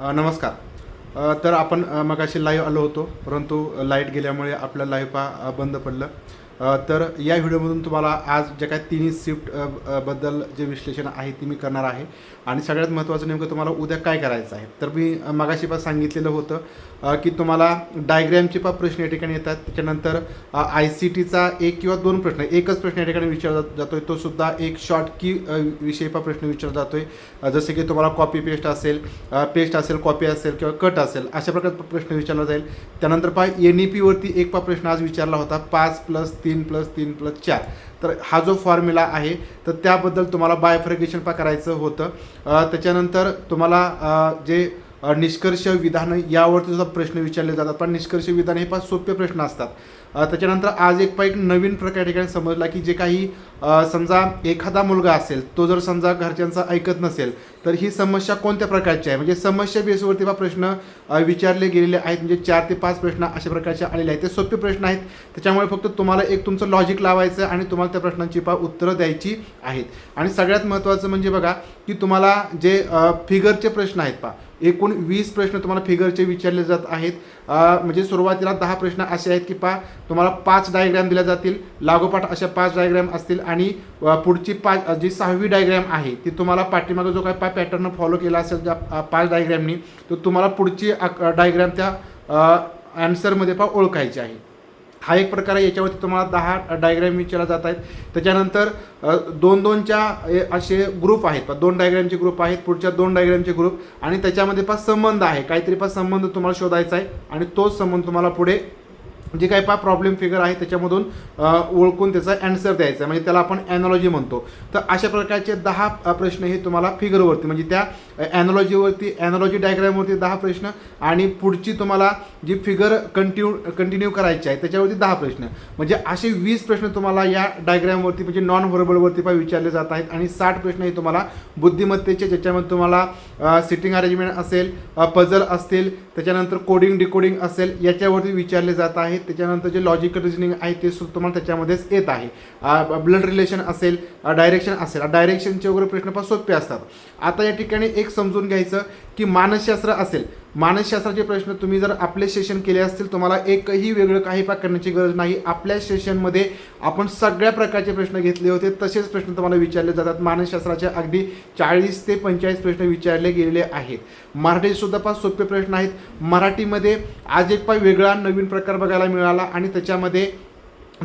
नमस्कार. तर आपण मग मगाशी लाईव्ह आलो होतो परंतु लाइट गेल्यामुळे आपलं लाईव्ह पा बंद पडलं. तर या व्हिडिओमधून तुम्हाला आज जे काय तिन्ही शिफ्टबद्दल जे विश्लेषण आहे ते मी करणार आहे. आणि सगळ्यात महत्त्वाचं नेमकं तुम्हाला उद्या काय करायचं आहे. तर मी मागाशी मगाशी पण सांगितलेलं होतं की तुम्हाला डायग्रॅमचे पण प्रश्न या ठिकाणी येतात. त्याच्यानंतर आय सी टीचा एक किंवा दोन प्रश्न एकच प्रश्न या ठिकाणी विचारला जातो तो सुद्धा एक शॉर्ट की विषयी पण प्रश्न विचारला जातो आहे जसे की तुम्हाला कॉपी पेस्ट असेल पेस्ट असेल कॉपी असेल किंवा कट असेल अशा प्रकारचा प्रश्न विचारला जाईल. त्यानंतर पहा एन ई पीवरती एक पा प्रश्न आज विचारला होता. पाच प्लस तीन तीन प्लस तीन प्लस चार. तर हा जो फॉर्म्युला आहे तर त्याबद्दल तुम्हाला बायफ्रिकेशन पा करायचं होतं. त्याच्यानंतर तुम्हाला जे निष्कर्ष विधानं यावरती सुद्धा प्रश्न विचारले जातात. पण निष्कर्ष विधान हे फार सोपे प्रश्न असतात. त्याच्यानंतर आज एक पा एक नवीन प्रकार ठिकाणी समजला की जे काही समजा एखादा मुलगा असेल तो जर समजा घरच्यांचा ऐकत नसेल तर ही समस्या कोणत्या प्रकारची आहे? म्हणजे समस्या बेसवरती बा प्रश्न विचारले गेलेले आहेत. म्हणजे चार ते पाच प्रश्न अशा प्रकारचे आलेले आहेत. ते सोपे प्रश्न आहेत. त्याच्यामुळे फक्त तुम्हाला एक तुमचं लॉजिक लावायचं आणि तुम्हाला त्या प्रश्नांची पा उत्तरं द्यायची आहेत. आणि सगळ्यात महत्त्वाचं म्हणजे बघा की तुम्हाला जे फिगरचे प्रश्न आहेत पा एकूण वीस प्रश्न तुम्हाला फिगरचे विचारले जात आहेत. म्हणजे सुरुवातीला दहा प्रश्न असे आहेत की पा तुम्हाला पाच डायग्रॅम दिल्या जातील लागोपाठ अशा पाच डायग्रॅम असतील आणि पुढची पाच जी सहावी डायग्रॅम आहे ती तुम्हाला पाठीमागं जो काय पा पॅटर्न फॉलो केला असेल ज्या पाच डायग्रॅमनी तर तुम्हाला पुढची डायग्रॅम त्या ॲन्सरमध्ये पा ओळखायची आहे. हा एक प्रकार आहे याच्यावरती तुम्हाला दहा डायग्रॅम विचारला जात आहेत. त्याच्यानंतर दोन दोनच्या ए, असे ग्रुप आहेत. दोन डायग्रॅमचे ग्रुप आहेत पुढच्या दोन डायग्रॅमचे ग्रुप आणि त्याच्यामध्ये पा संबंध आहे. काहीतरी पा संबंध तुम्हाला शोधायचा आहे. आणि तोच संबंध तुम्हाला पुढे जे काही पा प्रॉब्लेम फिगर आहे त्याच्यामधून ओळखून त्याचा अँसर द्यायचा आहे. म्हणजे त्याला आपण ॲनॉलॉजी म्हणतो. तर अशा प्रकारचे दहा प्रश्न हे तुम्हाला फिगरवरती म्हणजे त्या ॲनॉलॉजीवरती ॲनॉलॉजी डायग्रामवरती दहा प्रश्न आणि पुढची तुम्हाला जी फिगर कंटिन्यू कंटिन्यू करायची आहे त्याच्यावरती दहा प्रश्न. म्हणजे असे वीस प्रश्न तुम्हाला या डायग्रामवरती म्हणजे नॉन व्हर्बलवरती पण विचारले जात आहेत आणि साठ प्रश्न हे तुम्हाला बुद्धिमत्तेचे ज्याच्यामध्ये तुम्हाला सिटिंग अरेंजमेंट असेल पझल असतील त्याच्यानंतर कोडिंग डिकोडिंग असेल याच्यावरती विचारले जात आहेत. त्याच्यानंतर जे लॉजिकल रिजनिंग आहे ते सुद्धा तुम्हाला त्याच्यामध्येच येत आहे. ब्लड रिलेशन असेल डायरेक्शन असेल. डायरेक्शनचे वगैरे प्रश्न पण सोपे असतात. आता या ठिकाणी एक समजून घ्यायचं की मानसशास्त्र असेल. मानसशास्त्राचे प्रश्न तुम्ही जर आपले सेशन केले असतील तुम्हाला एकही वेगळं काही पा करण्याची गरज नाही. आपल्या सेशनमध्ये आपण सगळ्या प्रकारचे प्रश्न घेतले होते तसेच प्रश्न तुम्हाला विचारले जातात. मानसशास्त्राचे अगदी चाळीस ते पंचेचाळीस प्रश्न विचारले गेलेले आहेत. मराठीसुद्धा फार सोपे प्रश्न आहेत. मराठीमध्ये आज एक पाय वेगळा नवीन प्रकार बघायला मिळाला आणि त्याच्यामध्ये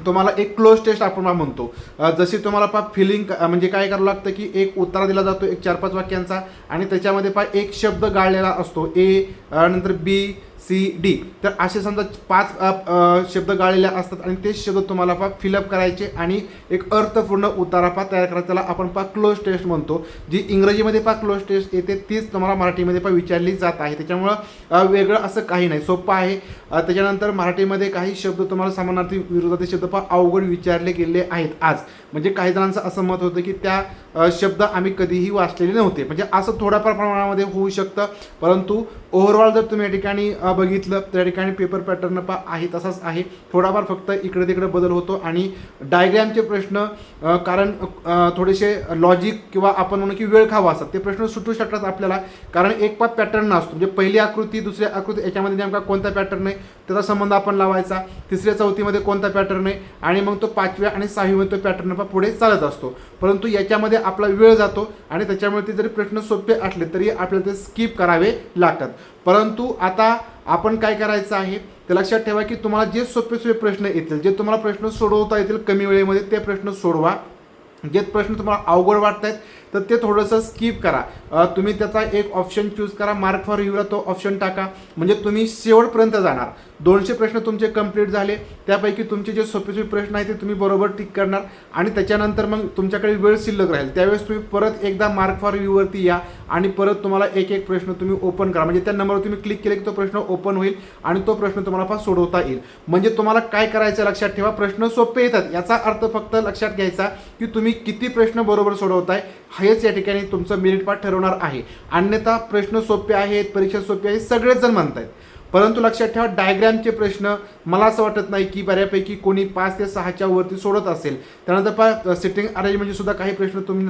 तुम्हाला एक क्लोज टेस्ट आपण म्हणतो. जशी तुम्हाला पा फिलिंग म्हणजे काय करावं लागतं की एक उत्तर दिला जातो एक चार पाच वाक्यांचा आणि त्याच्यामध्ये पा एक शब्द गाळलेला असतो. ए नंतर बी सी डी. तर असे समजा पाच शब्द गाळलेले असतात आणि ते शब्द तुम्हाला पा फिलअप करायचे आणि एक अर्थपूर्ण उतारापा तयार करायचा. त्याला आपण पा क्लोज टेस्ट म्हणतो. जी इंग्रजीमध्ये पा क्लोज टेस्ट येते तीच तुम्हाला मराठीमध्ये पा विचारली जात आहे. त्याच्यामुळं वेगळं असं काही नाही. सोपं आहे. त्याच्यानंतर मराठीमध्ये काही शब्द तुम्हाला समानार्थी विरोधाचे शब्द पा अवघड विचारले गेले आहेत आज. म्हणजे काही जणांचं असं मत होतं की त्या शब्द आम्ही कधीही वाचलेले नव्हते. म्हणजे असं थोड्याफार प्रमाणामध्ये होऊ शकतं. परंतु ओव्हरऑल जर तुम्ही या ठिकाणी बघितलं तर या ठिकाणी पेपर पॅटर्न पा आहे तसाच आहे. थोडाफार फक्त इकडे तिकडे बदल होतो आणि डायग्रॅमचे प्रश्न कारण थोडेसे लॉजिक किंवा आपण म्हणू की वेळ खावा असतात. ते प्रश्न सुटू शकतात आपल्याला. कारण एक पाच पॅटर्न असतो म्हणजे पहिली आकृती दुसरी आकृती याच्यामध्ये नेमका कोणता पॅटर्न आहे? त्याचा संबंध आपण लावायचा. तिसऱ्या चौथीमध्ये कोणता पॅटर्न आहे? आणि मग तो पाचव्या आणि सहावीमध्ये तो पॅटर्न पा पुढे चालत असतो. परंतु याच्यामध्ये आपला वेळ जातो आणि त्याच्यामुळे ते जरी प्रश्न सोपे असले तरी आपल्याला ते स्किप करावे लागतात. परंतु आता आपण काय करायचं आहे? ते लक्षात ठेवा की तुम्हाला जे सोपे सोपे प्रश्न येतील जे तुम्हाला प्रश्न सोडवता येतील कमी वेळेमध्ये ते प्रश्न सोडवा. जे प्रश्न तुम्हाला अवघड वाटत आहेत तर ते थोडंसं स्किप करा. तुम्ही त्याचा एक ऑप्शन चूज करा. मार्क फॉर रिव्ह्यूला तो ऑप्शन टाका. म्हणजे तुम्ही शेवटपर्यंत जाणार. दोनशे प्रश्न तुमचे कंप्लीट झाले. त्यापैकी तुमचे जे सोपे सोपे प्रश्न आहेत ते तुम्ही बरोबर टिक करणार. आणि त्याच्यानंतर मग तुमच्याकडे वेळ शिल्लक राहील. त्यावेळेस तुम्ही परत एकदा मार्क फॉर रिव्ह्यूवरती या. आणि परत तुम्हाला एक एक प्रश्न तुम्ही ओपन करा. म्हणजे त्या नंबरवर तुम्ही क्लिक केले की तो प्रश्न ओपन होईल आणि तो प्रश्न तुम्हाला फार सोडवता येईल. म्हणजे तुम्हाला काय करायचं लक्षात ठेवा. प्रश्न सोपे येतात. याचा अर्थ फक्त लक्षात घ्यायचा की तुम्ही किती प्रश्न बरोबर सोडवताय. हेच या ठिकाणी तुमचं मेरिट पाठ ठरवणार आहे. अन्यथा प्रश्न सोपे आहेत परीक्षा सोपी आहे सगळेच जण म्हणतायत. परंतु लक्षात ठेवा डायग्रॅमचे प्रश्न मला असं वाटत नाही की बऱ्यापैकी कोणी पाच ते सहाच्या वरती सोडत असेल. त्यानंतर पा सिटिंग अरेंजमेंटचे सुद्धा काही प्रश्न तुम्ही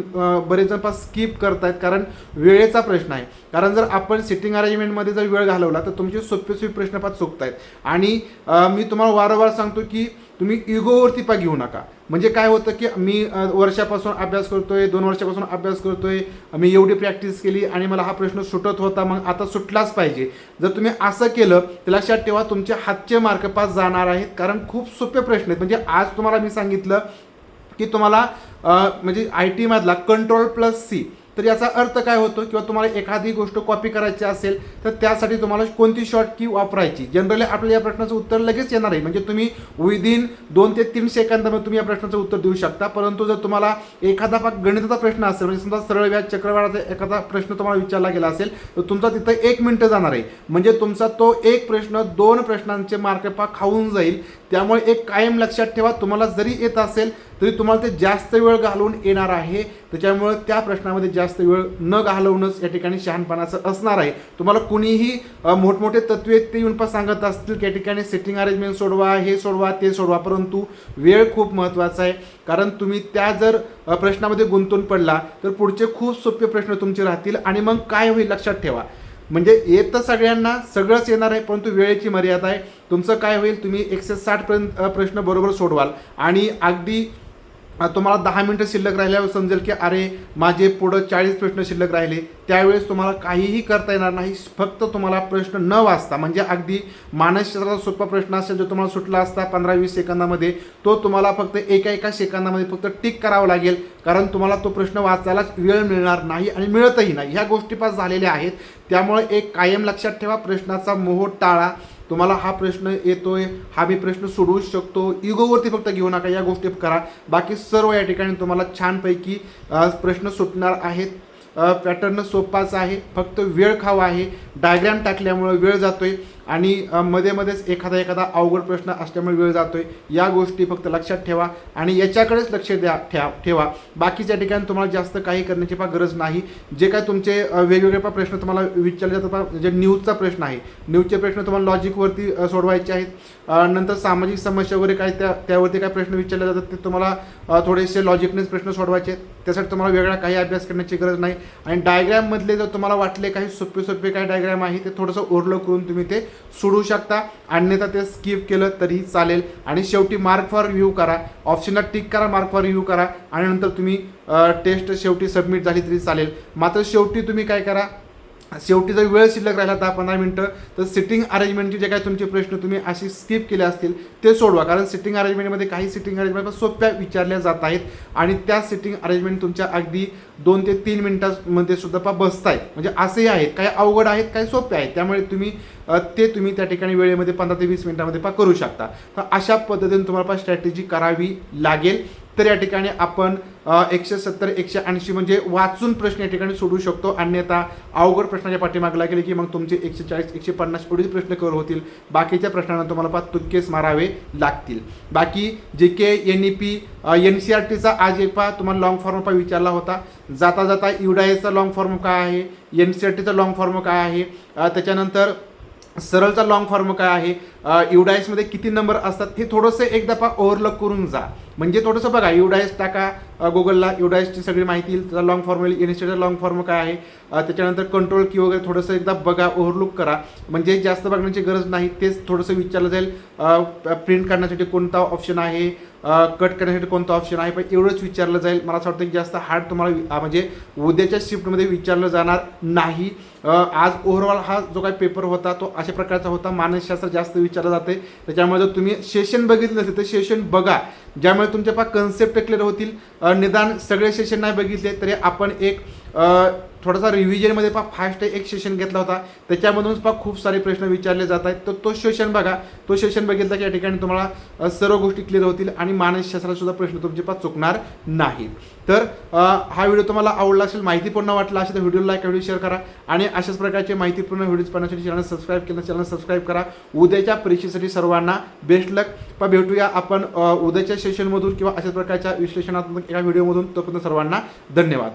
बरेच जण पास स्किप करतायत कारण वेळेचा प्रश्न आहे. कारण जर आपण सिटिंग अरेंजमेंटमध्ये जर वेळ घालवला तर तुमचे सोपे सोपे प्रश्न पाच आहेत आणि मी तुम्हाला वारंवार सांगतो की तुम्ही इगोवरती पा घेऊ नका. म्हणजे काय होतं की मी वर्षापासून अभ्यास करतोय दोन वर्षापासून अभ्यास करतोय मी एवढी प्रॅक्टिस केली आणि मला हा प्रश्न सुटत होता मग आता सुटलाच पाहिजे. जर तुम्ही असं केलं तर लक्षात ठेवा तुमचे हातचे मार्क पास जाणार आहेत कारण खूप सोपे प्रश्न आहेत. म्हणजे आज तुम्हाला मी सांगितलं की तुम्हाला म्हणजे आय टीमधला कंट्रोल प्लस सी तर याचा अर्थ काय होतो किंवा तुम्हाला एखादी गोष्ट कॉपी करायची असेल तर त्यासाठी तुम्हाला कोणती शॉर्ट की वापरायची? जनरली आपल्याला या प्रश्नाचं उत्तर लगेच येणार आहे. म्हणजे तुम्ही विदिन दोन ते तीन सेकंदामध्ये तुम्ही या प्रश्नाचं उत्तर देऊ शकता. परंतु जर तुम्हाला एखादा भाग गणिताचा प्रश्न असेल म्हणजे समजा सरळ व्याज चक्रवाढाचा एखादा प्रश्न तुम्हाला विचारला गेला असेल तर तुमचा तिथं एक मिनटं जाणार आहे. म्हणजे तुमचा तो एक प्रश्न दोन प्रश्नांचे मार्क पाक खाऊन जाईल. त्यामुळे एक कायम लक्षात ठेवा तुम्हाला जरी येत असेल तरी तुम्हाला ते जास्त वेळ घालवून येणार आहे. त्याच्यामुळे त्या प्रश्नामध्ये जास्त जास्त वेळ न घालवणंच या ठिकाणी शहाणपणाचं असणार आहे. तुम्हाला कुणीही मोठमोठे तत्वे ते येऊन पण सांगत असतील की या ठिकाणी सेटिंग अरेंजमेंट सोडवा हे सोडवा ते सोडवा परंतु वेळ खूप महत्त्वाचा आहे. कारण तुम्ही त्या जर प्रश्नामध्ये गुंतून पडला तर पुढचे खूप सोपे प्रश्न तुमचे राहतील आणि मग काय होईल लक्षात ठेवा. म्हणजे येतं सगळ्यांना सगळंच येणार आहे परंतु वेळेची मर्यादा आहे. तुमचं काय होईल तुम्ही एकशे साठपर्यंत प्रश्न बरोबर सोडवाल. आणि अगदी तुम्हाला दहा मिनटं शिल्लक राहिल्यावर समजेल की अरे माझे पुढं चाळीस प्रश्न शिल्लक राहिले. त्यावेळेस तुम्हाला काहीही करता येणार नाही फक्त तुम्हाला प्रश्न न वाचता म्हणजे अगदी मानसशास्त्राचा सोपा प्रश्न असेल जो तुम्हाला सुटला असता पंधरा वीस सेकंदामध्ये तो तुम्हाला फक्त एका एका सेकंदामध्ये फक्त टिक करावं लागेल. कारण तुम्हाला तो प्रश्न वाचायलाच वेळ मिळणार नाही आणि मिळतही नाही. ह्या गोष्टी पास झालेल्या आहेत. त्यामुळे एक कायम लक्षात ठेवा प्रश्नाचा मोह टाळा. तुम्हाला हा प्रश्न येतोय हा मी प्रश्न सोडवू शकतो. इगोवरती फक्त घेऊ नका या गोष्टी करा. बाकी सर्व या ठिकाणी तुम्हाला छानपैकी प्रश्न सुटणार आहेत. पॅटर्न सोपाच आहे. फक्त वेळ खावा आहे. डायग्रॅम टाकल्यामुळं वेळ जातोय. आणि मध्ये मध्येच एखादा एखादा अवघड प्रश्न असल्यामुळे वेळ जातोय. या गोष्टी फक्त लक्षात ठेवा आणि याच्याकडेच लक्ष द्या ठेवा ठेवा. बाकीच्या ठिकाणी तुम्हाला जास्त काही करण्याची पा गरज नाही. जे काय तुमचे वेगवेगळे पा प्रश्न तुम्हाला विचारले जातात जे न्यूजचा प्रश्न आहे. न्यूजचे प्रश्न तुम्हाला लॉजिकवरती सोडवायचे आहेत. नंतर सामाजिक समस्या वगैरे काय त्या त्यावरती काय प्रश्न विचारले जातात ते तुम्हाला थोडेसे लॉजिकनेच प्रश्न सोडवायचे आहेत. त्यासाठी तुम्हाला वेगळा काही अभ्यास करण्याची गरज नाही. आणि डायग्रॅममधले जर तुम्हाला वाटले काही सोपे सोपे काही डायग्रॅम आहे ते थोडंसं ओरलं करून तुम्ही ते सोडू शकता. अन्यथा ते स्किप केलं तरीही चालेल. आणि शेवटी मार्क फॉर रिव्ह्यू करा. ऑप्शनला टिक करा मार्क फॉर रिव्ह्यू करा. आणि नंतर तुम्ही टेस्ट शेवटी सबमिट झाली तरी चालेल. मात्र शेवटी तुम्ही काय करा? शेवटी जर वेळ शिल्लक राहिला दहा पंधरा मिनटं तर सिटिंग अरेंजमेंटचे जे काही तुमचे प्रश्न तुम्ही अशी स्किप केले असतील ते सोडवा. कारण सिटिंग अरेंजमेंटमध्ये काही सिटिंग अरेंजमेंट सोप्या विचारल्या जात आहेत आणि त्या सिटिंग अरेंजमेंट तुमच्या अगदी दोन ते तीन मिनटामध्ये सुद्धा पा आहेत म्हणजे असेही आहेत काही अवघड आहेत काही सोपे आहेत. त्यामुळे तुम्ही ते तुम्ही त्या ठिकाणी वेळेमध्ये पंधरा ते वीस मिनटामध्ये पा करू शकता. तर अशा पद्धतीने तुम्हाला पा स्ट्रॅटेजी करावी लागेल. तर या ठिकाणी आपण एकशे सत्तर एकशे ऐंशी म्हणजे वाचून प्रश्न या ठिकाणी सोडू शकतो. अन्यथा अवघड प्रश्नाच्या पाठीमाग गेले की मग तुमचे एकशे चाळीस एकशे पन्नास एवढेच प्रश्न कवर होतील. बाकीच्या प्रश्नांना तुम्हाला पाच तुक्केच मारावे लागतील. बाकी जे के N E P N C R टीचा आज एक पा तुम्हाला लॉंग फॉर्म पा विचारला होता. जाता जाता युडायचा लॉंग फॉर्म काय आहे? एन सी आर टीचा लॉंग फॉर्म काय आहे? त्याच्यानंतर सरळचा लॉंग फॉर्म काय आहे? युडायसमध्ये किती नंबर असतात? हे थोडंसं एकदा पा ओव्हरलक करून जा. म्हणजे थोडंसं बघा युडायस टाका गुगलला युडायसची सगळी माहिती येईल. त्याचा लॉंग फॉर्म येईल. इन्स्टिट्यूटचा लॉंग फॉर्म काय आहे? त्याच्यानंतर कंट्रोल की वगैरे थोडंसं एकदा बघा ओव्हरलुक करा. म्हणजे जास्त बघण्याची गरज नाही. तेच थोडंसं विचारलं जाईल. प्रिंट काढण्यासाठी कोणता ऑप्शन आहे? कट करण्यासाठी कोणतं ऑप्शन आहे? पण एवढंच विचारलं जाईल. मला असं वाटतं की जास्त हार्ड तुम्हाला वि- म्हणजे उद्याच्या शिफ्टमध्ये विचारलं जाणार नाही. आज ओव्हरऑल हा जो काही पेपर होता तो अशा प्रकारचा होता. मानसशास्त्र जास्त विचारलं जाते. त्याच्यामुळे जर तुम्ही सेशन बघितलं नसेल तर सेशन बघा. ज्यामुळे तुमच्या पा कन्सेप्ट क्लिअर होतील. निदान सगळे सेशन नाही बघितले तरी आपण एक थोडासा रिव्हिजनमध्ये पा फास्ट एक सेशन घेतला होता. त्याच्यामधूनच पा खूप सारे प्रश्न विचारले जात आहेत. तर तो सेशन बघा. तो सेशन बघितला की या ठिकाणी तुम्हाला सर्व गोष्टी क्लिअर होतील आणि मानसशास्त्रातसुद्धा प्रश्न तुमचे पा चुकणार नाहीत. तर हा व्हिडिओ तुम्हाला आवडला असेल माहितीपूर्ण वाटला असेल तर व्हिडिओ लाईक व्हिडिओ शेअर करा. आणि अशाच प्रकारचे माहितीपूर्ण व्हिडिओज पाहण्यासाठी चॅनल सबस्क्राईब केलं चॅनल सबस्क्राईब करा. उद्याच्या परीक्षेसाठी सर्वांना बेस्ट लक पण भेटूया आपण उद्याच्या सेशनमधून किंवा अशाच प्रकारच्या विश्लेषणात्मक एका व्हिडिओमधून तोपर्यंत सर्वांना धन्यवाद.